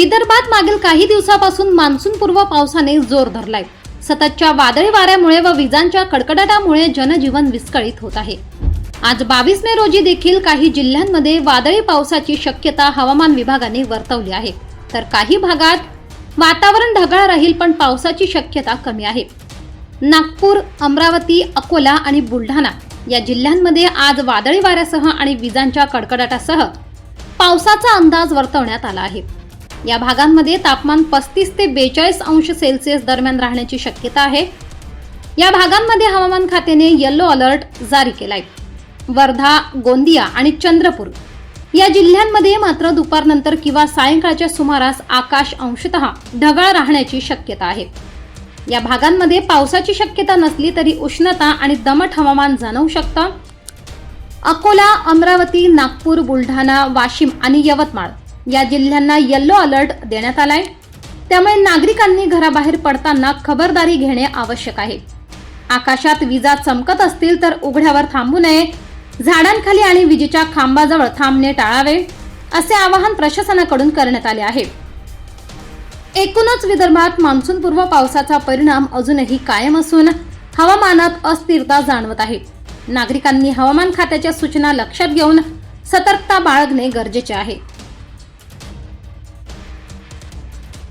विदर्भात मागील काही दिवसापासून मान्सूनपूर्व पावसाने जोर धरलाय. सततच्या वादळी वाऱ्यामुळे व विजांच्या कडकडाटामुळे जनजीवन विस्कळीत होत आहे. आज बावीस मे रोजी देखील काही जिल्ह्यांमध्ये वादळी पावसाची शक्यता हवामान विभागाने वर्तवली आहे. तर काही भागात वातावरण ढगाळ राहील पण पावसाची शक्यता कमी आहे. नागपूर अमरावती अकोला आणि बुलढाणा या जिल्ह्यांमध्ये आज वादळी वाऱ्यासह आणि विजांच्या कडकडाटासह पावसाचा अंदाज वर्तवण्यात आला आहे. या भागांमध्ये तापमान पस्तीस ते बेचाळीस अंश सेल्सिअस दरम्यान राहण्याची शक्यता आहे. या भागांमध्ये हवामान खात्याने येलो अलर्ट जारी केलाय. वर्धा गोंदिया आणि चंद्रपूर या जिल्ह्यांमध्ये मात्र दुपारनंतर किंवा सायंकाळच्या सुमारास आकाश अंशतः ढगाळ राहण्याची शक्यता आहे. या भागांमध्ये पावसाची शक्यता नसली तरी उष्णता आणि दमट हवामान जाणवू शकतं. अकोला अमरावती नागपूर बुलढाणा वाशिम आणि यवतमाळ या जिल्ह्यांना येल्लो अलर्ट देण्यात आलाय. त्यामुळे नागरिकांनी घराबाहेर पडताना खबरदारी घेणे आवश्यक आहे. आकाशात विजा चमकत असतील तर उघड्यावर थांबू नये. झाडांखाली आणि विजेच्या खांबाजवळ थांबणे टाळावे असे आवाहन प्रशासनाकडून करण्यात आले आहे. एकूणच विदर्भात मान्सूनपूर्व पावसाचा परिणाम अजूनही कायम असून हवामानात अस्थिरता जाणवत आहे. नागरिकांनी हवामान खात्याच्या सूचना लक्षात घेऊन सतर्कता बाळगणे गरजेचे आहे.